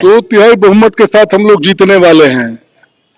दो तिहाई बहुमत के साथ हम लोग जीतने वाले हैं।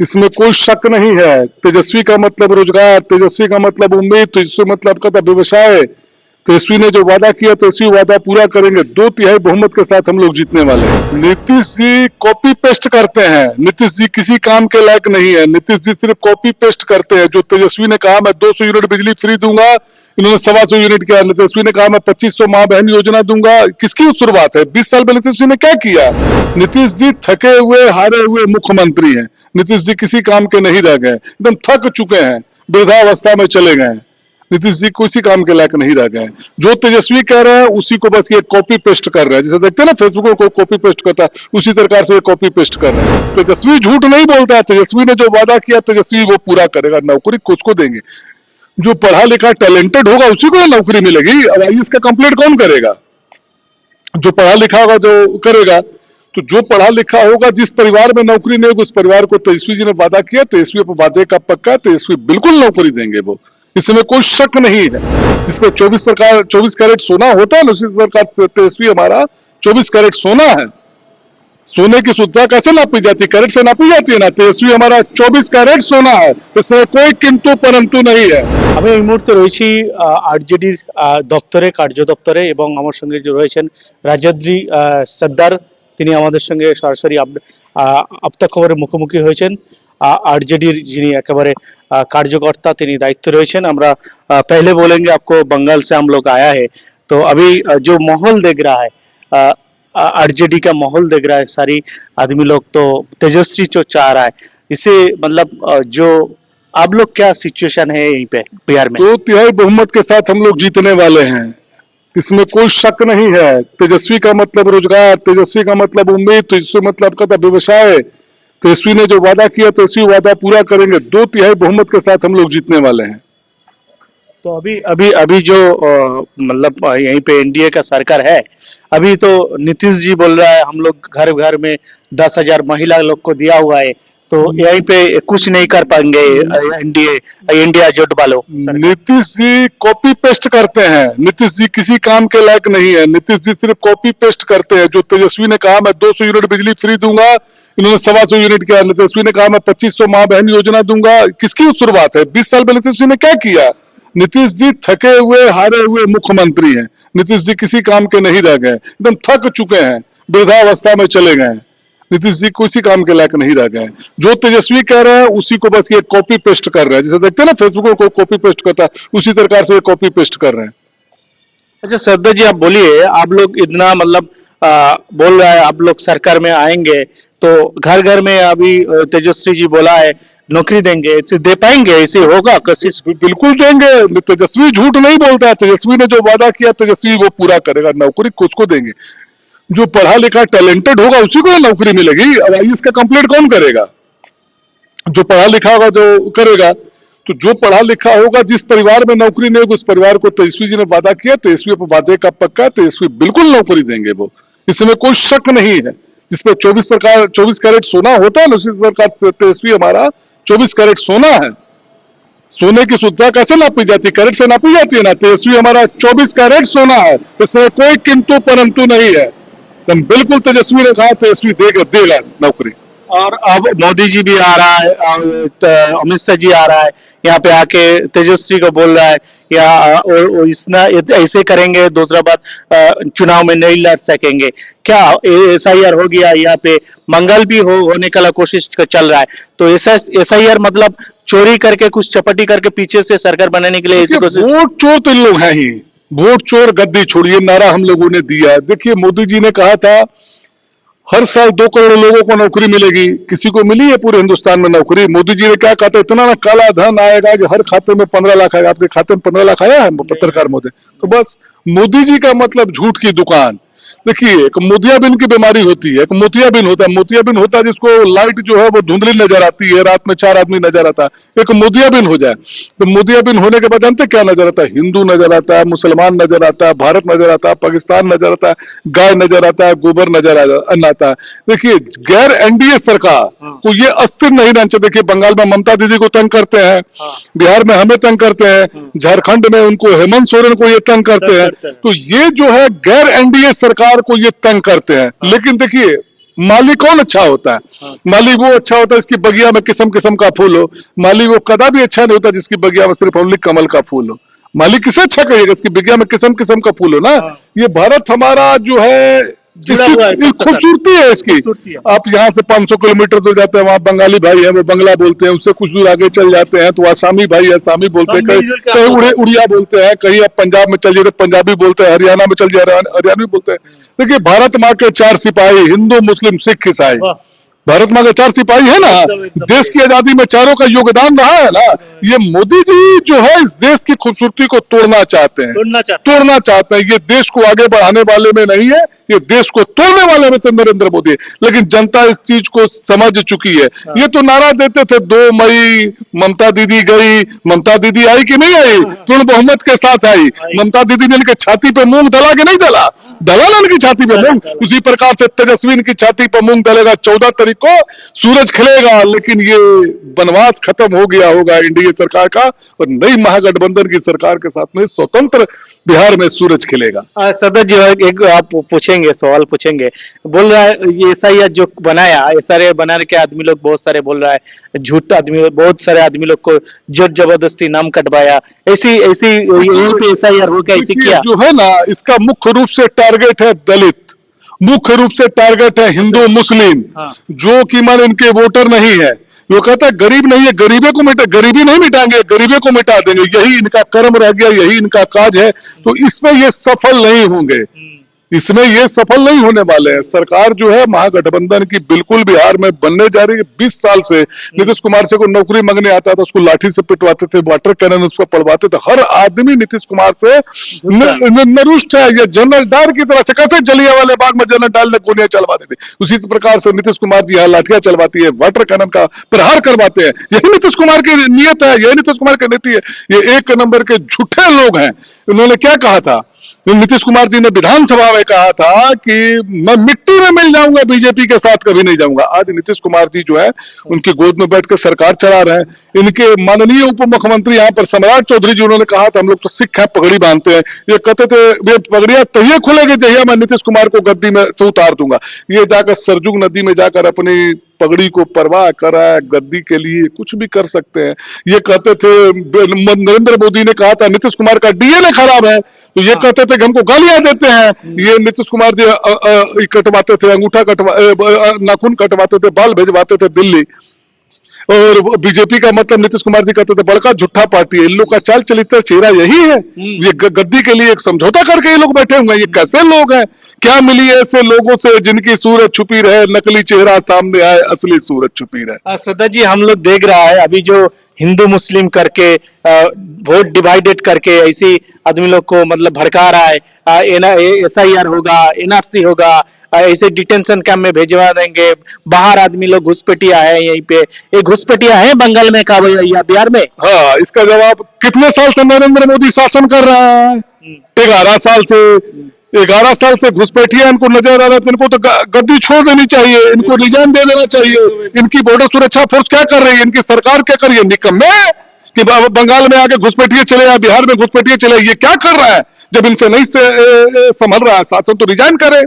इसमें कोई शक नहीं है। तेजस्वी का मतलब रोज़गार, तेजस्वी का मतलब उम्मीद, तेजस्वी मतलब का व्यवसाय तेजस्वी ने जो वादा किया, तेजस्वी वादा पूरा करेंगे। दो तिहाई बहुमत के साथ हम लोग जीतने वाले हैं। नीतीश जी कॉपी पेस्ट करते हैं। नीतीश जी किसी काम के लायक नहीं है। नीतीश जी सिर्फ़ कॉपी पेस्ट करते हैं। जो तेजस्वी ने कहा, मैं 200 यूनिट बिजली फ्री दूँगा इन्होंने सवा सौ यूनिट किया। तेजस्वी ने कहा, मैं पच्चीस सौ माँ बहन योजना दूँगा। किसकी शुरुआत है? बीस साल पहले तेजस्वी ने क्या किया? नीतीश जी थके हुए, हारे हुए मुख्यमंत्री हैं। नीतीश जी किसी काम के नहीं रह गए। एकदम थक चुके हैं। वृद्धावस्था में चले गए। नीतीश जी किसी काम के लायक नहीं रह गए। जो तेजस्वी कह रहे हैं, उसी को बस ये कॉपी पेस्ट कर रहे हैं। जैसे देखते हैं ना फेसबुक को कॉपी पेस्ट करता है, उसी प्रकार से ये कॉपी पेस्ट कर रहे हैं। तेजस्वी झूठ नहीं बोलता। है तेजस्वी ने जो वादा किया, तेजस्वी वो पूरा करेगा। नौकरी खुद को देंगे। जो पढ़ा लिखा टैलेंटेड होगा, उसी को नौकरी मिलेगी। अब आई का कंप्लीट कौन करेगा? जो पढ़ा लिखा होगा जो करेगा तो जो पढ़ा लिखा होगा, जिस परिवार में नौकरी नहीं होगी, उस परिवार को तेजस्वी जी ने वादा किया, तेजस्वी पर वादे का पक्का तेजस्वी बिल्कुल नौकरी देंगे वो। इसमें कोई शक नहीं है। जिसमें 24 प्रकार 24 कैरेट सोना होता है, उसी प्रकार तेजस्वी हमारा 24 कैरेट सोना है। सोने की शुद्धता कैसे नापी जाती है? कैरेट से नापी जाती है ना? तेजस्वी हमारा 24 कैरेट सोना है। इसमें कोई किंतु परंतु नहीं है। আমি এই মুহূর্তে রয়েছি আরজেডির দপ্তরে কার্য দপ্তরে এবং আমার সঙ্গে যে রয়েছেন রাজ্যাদ্রি আহ, সর্দার তিনি আমাদের সঙ্গে সরাসরি আপ- আহ, আপতা খবরের মুখোমুখি হয়েছেন আরজেডির যিনি একেবারে আহ, কার্যকর্তা তিনি দায়িত্বে রয়েছেন আমরা আহ, पहले बोलेंगे आपको बंगाल से हम लोग आया है तो अभी अ, जो माहौल देख रहा है आरजेडी का माहौल देख रहा है सारी आदमी लोग तो तेजस्वी जो चाह रहा है इसे मतलब अ, जो आप लोग क्या सिचुएशन है यहीं पे बिहार में? दो तिहाई बहुमत के साथ हम लोग जीतने वाले हैं। इसमें कोई शक नहीं है। तेजस्वी का मतलब रोज़गार तेजस्वी का मतलब उम्मीद तेजस्वी मतलब का व्यवसाय। तेजस्वी ने जो वादा किया तेजस्वी वादा पूरा करेंगे। दो तिहाई बहुमत के साथ हम लोग जीतने वाले हैं। तो अभी अभी अभी जो मतलब यहीं पे एनडीए का सरकार है अभी तो नीतीश जी बोल रहा है हम लोग घर घर में दस हज़ार महिला लोग को दिया हुआ है। तो यहीं पे कुछ नहीं कर पाएँगे एनडीए इंडिया जोट वालों। नीतीश जी कॉपी पेस्ट करते हैं। नीतीश जी किसी काम के लायक नहीं है। नीतीश जी सिर्फ़ कॉपी पेस्ट करते हैं। जो तेजस्वी ने कहा मैं 200 यूनिट बिजली फ्री दूँगा। इन्होंने सवा सौ यूनिट किया। तेजस्वी ने कहा मैं पच्चीस सौ माँ बहन योजना दूँगा। किसकी शुरुआत है? बीस साल पहले तेजस्वी ने क्या किया? नीतीश जी थके हुए हारे हुए मुख्यमंत्री हैं। नीतीश जी किसी काम के नहीं रह गए। एकदम थक चुके हैं। वृद्धावस्था में चले गए। हैं नीतीश जी किसी काम के लायक नहीं रह गए जो तेजस्वी कह रहे हैं, उसी को बस ये कॉपी पेस्ट कर रहे हैं। जैसे देखते हैं ना फेसबुक को कॉपी पेस्ट करता है, उसी प्रकार से कॉपी पेस्ट कर रहे हैं। अच्छा सरदार जी, आप बोलिए, आप लोग इतना मतलब बोल रहा है, आप लोग सरकार में आएँगे तो घर घर में अभी तेजस्वी जी बोला है, नौकरी देंगे, इसे दे पाएँगे? इसे होगा? कोशिश बिल्कुल देंगे। तेजस्वी झूठ नहीं बोलता। है तेजस्वी ने जो वादा किया, तेजस्वी वो पूरा करेगा, नौकरी किसको देंगे। जो पढ़ा लिखा टैलेंटेड होगा, उसी को नौकरी मिलेगी। अब आई का कंप्लीट कौन करेगा? जो पढ़ा लिखा होगा जो करेगा तो जो पढ़ा लिखा होगा, जिस परिवार में नौकरी नहीं होगी, उस परिवार को तेजस्वी जी ने वादा किया, तेजस्वी पर वादे का पक्का, तेजस्वी बिल्कुल नौकरी देंगे वो। इसमें कोई शक नहीं है। जिसपे 24 प्रकार 24 कैरेट सोना होता है, उसी प्रकार तेजस्वी हमारा 24 कैरेट सोना है। सोने की शुद्धता कैसे नापी जाती? है कैरेट से नापी जाती है ना? तेजस्वी हमारा 24 कैरेट सोना है। इसमें कोई किंतु परंतु नहीं है। तो बिल्कुल तेजस्वी ने कहा तेजस्वी देगा देगा नौकरी। और अब मोदी जी भी आ रहा है अमित शाह जी आ रहा है यहाँ पे आके तेजस्वी को बोल रहा है या और, इसना ऐसे करेंगे दूसरा बात चुनाव में नहीं लड़ सकेंगे। क्या एस आई आर हो गया यहाँ पे मंगल भी हो होने का कोशिश चल रहा है। तो एस आई आर मतलब चोरी करके कुछ चपटी करके पीछे से सरकार बनाने के लिए ऐसी कोशिश वोट चोर तो इन लोग हैं ही। वोट चोर गद्दी छोड़िए, नारा हम लोगों ने दिया। है देखिए, मोदी जी ने कहा था, हर साल दो करोड़ लोगों को नौकरी मिलेगी। किसी को मिली है पूरे हिंदुस्तान में नौकरी? मोदी जी ने क्या कहा था? इतना ना काला धन आएगा कि हर खाते में पंद्रह लाख आएगा। आपके खाते में पंद्रह लाख आया है, पत्रकार मोदी? तो बस, मोदी जी का मतलब झूठ की दुकान। देखिए एक मोतियाबिन की बीमारी होती है एक मोतियाबिन होता है मोतियाबिन होता है जिसको लाइट जो है वो धुंधली नज़र आती है रात में चार आदमी नज़र आता है एक मोतियाबिन हो जाए। तो मोतियाबिन होने के बाद जानते क्या नज़र आता है? हिंदू नज़र आता है मुसलमान नज़र आता है भारत नज़र आता है पाकिस्तान नज़र आता है गाय नज़र आता है गोबर नज़र आता है। देखिए गैर एनडीए सरकार को ये अस्थिर नहीं रहना चाहिए। देखिए बंगाल में ममता दीदी को तंग करते हैं बिहार में हमें तंग करते हैं झारखंड में उनको हेमंत सोरेन को ये तंग हैं। करते हैं। तो ये जो है गैर एनडीए सरकार को ये तंग करते हैं। लेकिन देखिए माली कौन अच्छा होता है? हाँ। माली वो अच्छा होता है जिसकी बगिया में किस्म किस्म का फूल हो। माली वो कदा भी अच्छा नहीं होता जिसकी बगिया में सिर्फ़ ओनली कमल का फूल हो। माली किसे अच्छा करिएगा इसकी बगिया में किस्म किस्म का फूल हो ना? हाँ। ये भारत हमारा जो है है इसकी खूबसूरती है इसकी। आप यहाँ से 500 किलोमीटर दूर जाते हैं वहाँ बंगाली भाई है वो बंगला बोलते हैं उससे कुछ दूर आगे चल जाते हैं तो आसामी भाई है आसामी बोलते हैं कहीं कहीं उड़िया बोलते हैं कहीं आप पंजाब में चल जाए तो पंजाबी बोलते हैं हरियाणा में चल जाए हरियाणवी बोलते हैं। देखिए भारत माँ के चार सिपाही हिंदू मुस्लिम सिख ईसाई भारत माँ के चार सिपाही है ना। देश की आज़ादी में चारों का योगदान रहा है ना ये मोदी जी जो है इस देश की खूबसूरती को तोड़ना चाहते हैं। तोड़ना चाहते तोड़ना चाहते हैं। ये देश को आगे बढ़ाने वाले में नहीं है ये देश को तोड़ने वाले में से नरेंद्र मोदी है। लेकिन जनता इस चीज़ को समझ चुकी है। ये तो नारा देते थे दो मई ममता दीदी गई ममता दीदी आई कि नहीं आई? पूर्ण बहुमत के साथ आई। ममता दीदी ने इनके छाती पे मूंग दला कि नहीं दला? दला ना इनकी छाती पे मूंग। उसी प्रकार से तेजस्वी इनकी छाती पे मूंग दलेगा। चौदह तारीख को सूरज खिलेगा लेकिन ये वनवास खत्म हो गया होगा एनडीए सरकार का और नई महागठबंधन की सरकार के साथ में स्वतंत्र बिहार में सूरज खिलेगा। सदर जी एक, आप पूछेंगे सवाल पूछेंगे। बोल रहा है ये ऐसा ही जो बनाया सारे बनाने के आदमी लोग बहुत सारे बोल रहा है झूठ आदमी बहुत सारे आदमी लोग को ज़ोर ज़बरदस्ती नाम कटवाया। ऐसी ऐसी ऐसा ही ऐसी किया? जो है ना इसका मुख्य रूप से टारगेट है दलित। मुख्य रूप से टारगेट है हिंदू मुस्लिम। हाँ। जो कि मान इनके वोटर नहीं है। वो कहता है गरीब नहीं है गरीबे को मिटा गरीबी नहीं मिटाएँगे गरीबे को मिटा देंगे। यही इनका कर्म रह गया यही इनका काज है। तो इसमें ये सफल नहीं होंगे। इसमें ये सफल नहीं होने वाले हैं। सरकार जो है महागठबंधन की बिल्कुल बिहार में बनने जा रही है। बीस साल से नीतीश कुमार से कोई नौकरी मांगने आता था, उसको लाठी से पिटवाते थे, वाटर कैनन उसको पड़वाते थे। हर आदमी नीतीश कुमार से नरुष्ट है। ये जनरल डायर की तरह से कैसे जलिया वाले बाग में जनरल डायर ने गोलियाँ चलवाते थे? उसी प्रकार से नीतीश कुमार जी यहाँ लाठियाँ चलवाती है, वाटर कैनन का प्रहार करवाते हैं। यही नीतीश कुमार की नियत है, यही नीतीश कुमार की नीति है। ये एक नंबर के झूठे लोग हैं। उन्होंने क्या कहा था? नीतीश कुमार जी ने विधानसभा में कहा था कि मैं मिट्टी में मिल जाऊँगा, बीजेपी के साथ कभी नहीं जाऊँगा। आज नीतीश कुमार जी जो है, उनकी गोद में बैठकर सरकार चला रहे हैं। इनके माननीय उप मुख्यमंत्री यहाँ पर सम्राट चौधरी जी, उन्होंने कहा था, हम लोग तो सिख है, पगड़ी बांधते हैं। ये कहते थे, ये पगड़िया तहिए खुलेगी, जहिया मैं नीतीश कुमार को गद्दी में से उतार दूँगा। ये जाकर सरजुग नदी में जाकर अपनी पगड़ी को परवाह करा गद्दी के लिए कुछ भी कर सकते हैं। ये कहते थे नरेंद्र मोदी ने कहा था नीतीश कुमार का डीएनए खराब है। तो ये कहते थे कि हमको गालियाँ देते हैं। ये नीतीश कुमार जी कटवाते थे अंगूठा कटवा नाखून कटवाते थे बाल भेजवाते थे दिल्ली। और बीजेपी का मतलब नीतीश कुमार जी कहते थे बड़का झूठा पार्टी है इन लोग का चाल चलित्र चेहरा यही है। ये गद्दी के लिए एक समझौता करके ये लोग बैठे हुए हैं ये कैसे लोग हैं? क्या मिली है ऐसे लोगों से जिनकी सूरत छुपी रहे नकली चेहरा सामने आए असली सूरत छुपी रहे? सदा जी हम लोग देख रहा है अभी जो हिंदू मुस्लिम करके वोट डिवाइडेड करके ऐसी आदमी लोग को मतलब भड़का रहा है। एस आई आर होगा एनआरसी होगा ऐसे डिटेंशन कैंप में भेजवा देंगे। बाहर आदमी लोग घुसपैठिया है यहीं पे। ये घुसपैठिया है बंगाल में का या बिहार में? हाँ इसका जवाब कितने साल से नरेंद्र मोदी शासन कर रहा है? ग्यारह साल से ग्यारह साल से घुसपैठिया इनको नज़र आ रहा है तो इनको तो गद्दी छोड़ देनी चाहिए इनको रिजाइन दे देना चाहिए। इनकी बॉर्डर सुरक्षा फोर्स क्या कर रही है? इनकी सरकार क्या कर रही है? निकम्मे कि बंगाल में आके घुसपैठिए चले या बिहार में घुसपैठिए चले ये क्या कर रहा है? जब इनसे नहीं संभल रहा है शासन तो रिजाइन करे।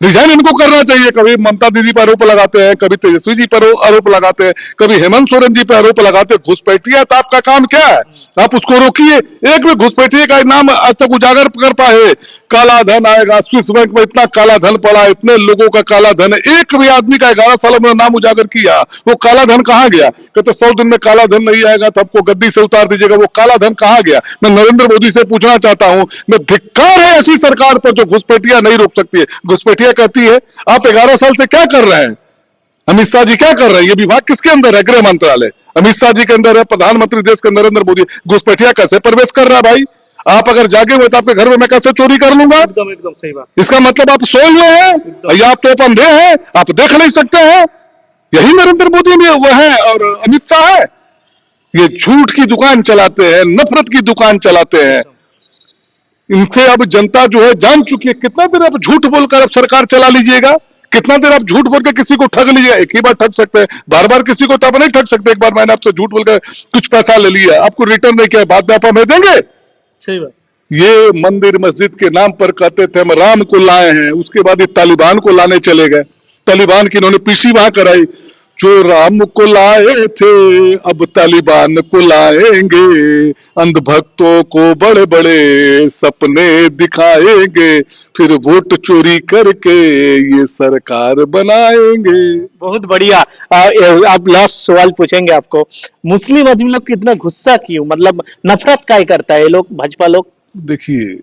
रिजाइन इनको करना चाहिए। कभी ममता दीदी पर आरोप लगाते हैं, कभी तेजस्वी जी पर आरोप लगाते हैं, कभी हेमंत सोरेन जी पर आरोप लगाते हैं, घुसपैठिया तो आपका काम क्या है? आप उसको रोकिए। एक भी घुसपैठिए का नाम आज तक उजागर कर पाए। काला धन आएगा, स्विस बैंक में इतना काला धन पड़ा, इतने लोगों का काला धन, एक भी आदमी का ग्यारह सालों में नाम उजागर किया, वो काला धन कहाँ गया? कहते सौ दिन में काला धन नहीं आएगा तो आपको गद्दी से उतार दीजिएगा। वो काला धन कहाँ गया? मैं नरेंद्र मोदी से पूछना चाहता हूँ मैं धिक्कार है ऐसी सरकार पर जो घुसपैठिया नहीं रोक सकती है। घुसपैठिया कहती है आप ग्यारह साल से क्या कर रहे हैं? अमित शाह जी क्या कर रहे हैं? ये विभाग किसके अंदर है? गृह मंत्रालय। अमित शाह जी के अंदर है प्रधानमंत्री देश के नरेंद्र मोदी। घुसपैठिया कैसे प्रवेश कर रहा है भाई? आप अगर जागे हुए तो आपके घर में मैं कैसे चोरी कर लूँगा? एकदम एकदम सही बात। इसका मतलब आप सोए हुए हैं या आप तो अपंधे हैं आप देख नहीं सकते हैं। यही नरेंद्र मोदी में वो है और अमित शाह है। ये झूठ की दुकान चलाते हैं नफरत की दुकान चलाते हैं। इनसे अब जनता जो है जान चुकी है कितना देर आप झूठ बोलकर अब सरकार चला लीजिएगा? कितना देर आप झूठ बोलकर किसी को ठग लीजिएगा एक ही बार ठग सकते हैं। बार बार किसी को तो आप नहीं ठग सकते एक बार मैंने आपसे झूठ बोलकर कुछ पैसा ले लिया। आपको रिटर्न नहीं किया बाद में आप हमें देंगे? सही बात। ये मंदिर मस्जिद के नाम पर कहते थे हम राम को लाए हैं उसके बाद ये तालिबान को लाने चले गए। तालिबान की इन्होंने पीसी वहाँ कराई। जो राम को लाए थे अब तालिबान को लाएँगे। अंधभक्तों को बड़े बड़े सपने दिखाएँगे। फिर वोट चोरी करके ये सरकार बनाएँगे। बहुत बढ़िया। आ, ये- अब लास्ट सवाल पूछेंगे आपको। मुस्लिम आदमी लोग कितना गुस्सा क्यों? मतलब नफरत काय करता है ये लोग भाजपा लोग। देखिए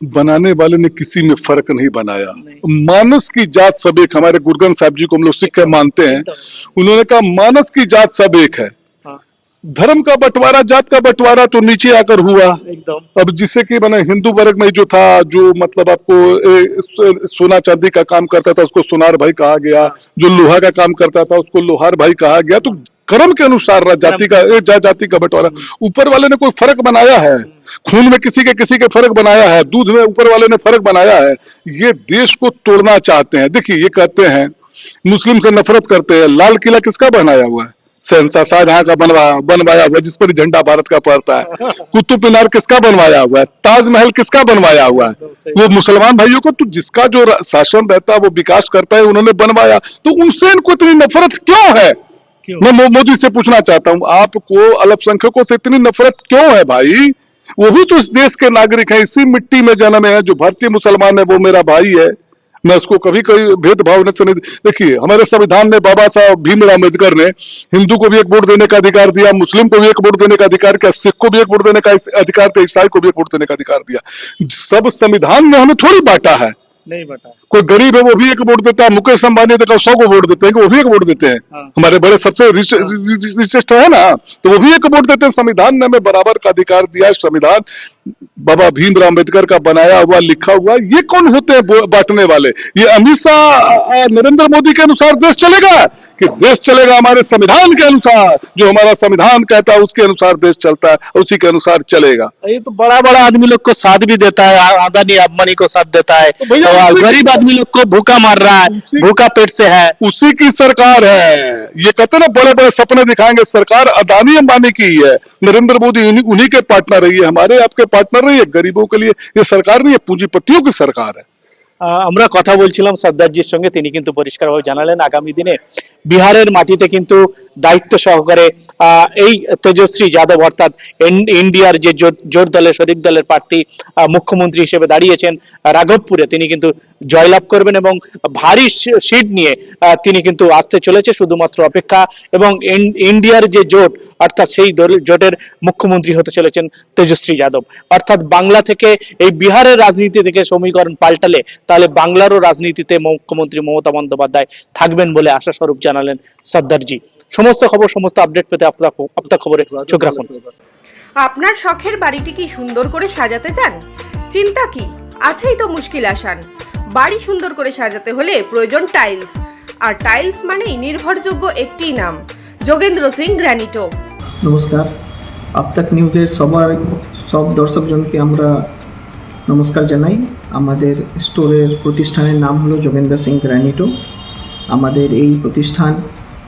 बनाने वाले ने किसी में फ़र्क नहीं बनाया। मानस की जात सब एक। हमारे गुरगन साहब जी को हम लोग सिख के मानते हैं। उन्होंने कहा मानस की जात सब एक है। हाँ, धर्म का बंटवारा जात का बंटवारा तो नीचे आकर हुआ। अब जिसे कि मैंने हिंदू वर्ग में जो था जो मतलब आपको ए, सोना चांदी का काम करता था उसको सोनार भाई कहा गया। जो लोहा का काम करता था उसको लोहार भाई कहा गया। तो कर्म के अनुसार रहा जाति का जा, जाति का बंटवारा। ऊपर वाले ने कोई फ़र्क बनाया है? खून में किसी के किसी के फ़र्क बनाया है? दूध में ऊपर वाले ने फ़र्क बनाया है? ये देश को तोड़ना चाहते हैं। देखिए ये कहते हैं मुस्लिम से नफरत करते हैं। लाल किला किसका बनाया हुआ है? शहनशाह शाहजहां का बनवाया बनवाया हुआ जिस पर झंडा भारत का पड़ता है। कुतुब मीनार किसका बनवाया हुआ है? ताजमहल किसका बनवाया हुआ है? वो मुसलमान भाइयों को तो जिसका जो शासन रहता है वो विकास करता है उन्होंने बनवाया। तो उनसे इनको इतनी नफरत क्यों है? मैं मोदी से पूछना चाहता हूँ, आपको अल्पसंख्यकों से इतनी नफरत क्यों है भाई? वो भी तो इस देश के नागरिक हैं, इसी मिट्टी में जन्म है, जो भारतीय मुसलमान है, वो मेरा भाई है। मैं उसको कभी कोई भेदभाव नहीं, देखिए, हमारे संविधान में बाबा साहब भीमराव अंबेडकर ने हिंदू को भी एक वोट देने का अधिकार दिया, मुस्लिम को भी एक वोट देने का अधिकार किया, सिख को भी एक वोट देने का अधिकार दिया, ईसाई को भी एक वोट देने का अधिकार दिया। सब संविधान में हमें थोड़ी बांटा है। नहीं बता। कोई गरीब है वो भी एक वोट देता है मुकेश अंबानी देखा सौ को वोट देते हैं वो भी एक वोट देते हैं। हाँ। हमारे बड़े सबसे रिच- रिचेस्ट है ना तो वो भी एक वोट देते हैं। संविधान ने हमें बराबर का अधिकार दिया है संविधान बाबा भीमराव अंबेडकर का बनाया हुआ लिखा हुआ ये कौन होते हैं बांटने वाले? ये अमित शाह नरेंद्र मोदी के अनुसार देश चलेगा? कि देश चलेगा हमारे संविधान के अनुसार। जो हमारा संविधान कहता है उसके अनुसार देश चलता है उसी के अनुसार चलेगा। ये तो बड़ा बड़ा आदमी लोग को साथ भी देता है आदानी अंबानी को साथ देता है। तो उसी- गरीब आदमी लोग को भूखा मार रहा है भूखा पेट से है। उसी की सरकार है। ये कहते ना बड़े बड़े सपने दिखाएँगे। सरकार अदानी अंबानी की ही। है नरेंद्र मोदी उन्हीं के पार्टनर रही है हमारे आपके पार्टनर रही है गरीबों के लिए। ये सरकार नहीं है पूंजीपतियों की सरकार है। আমরা কথা বলছিলাম সর্দারজির সঙ্গে তিনি কিন্তু পরিষ্কারভাবে জানালেন আগামী দিনে বিহারের মাটিতে কিন্তু দায়িত্ব সহকারে এই তেজশ্রী যাদব অর্থাৎ ইন্ডিয়ার যে জোট- দলের, শরিক দলের প্রার্থী মুখ্যমন্ত্রী হিসেবে দাঁড়িয়েছেন রাঘবপুরে, তিনি কিন্তু জয়লাভ করবেন এবং ভারী সিট নিয়ে তিনি কিন্তু আসতে চলেছে শুধুমাত্র অপেক্ষা এবং ইন্ডিয়ার যে জোট, অর্থাৎ সেই জোটের মুখ্যমন্ত্রী হতে চলেছেন তেজশ্রী যাদব। অর্থাৎ বাংলা থেকে এই বিহারের রাজনীতি থেকে সমীকরণ পাল্টালে, তাহলে বাংলারও রাজনীতিতে মুখ্যমন্ত্রী মমতা বন্দ্যোপাধ্যায় থাকবেন বলে আশা স্বরূপ জানালেন সর্দারজি। সমস্ত খবর সমস্ত আপডেট পেতে আপনার আপনার খবরে চোখ রাখুন। আপনার শখের বাড়িটি কি সুন্দর করে সাজাতে চান? চিন্তা কি? আছেই তো মুশকিল আসান। বাড়ি সুন্দর করে সাজাতে হলে প্রয়োজন টাইলস আর টাইলস মানেই নির্ভরযোগ্য একটি নাম যোগেন্দ্র সিং গ্র্যানিটো। নমস্কার। আপতাক নিউজের সবাই সব দর্শকজনকে আমরা নমস্কার জানাই। আমাদের স্টোরের প্রতিষ্ঠানের নাম হলো যোগেন্দ্র সিং গ্র্যানিটো। আমাদের এই প্রতিষ্ঠান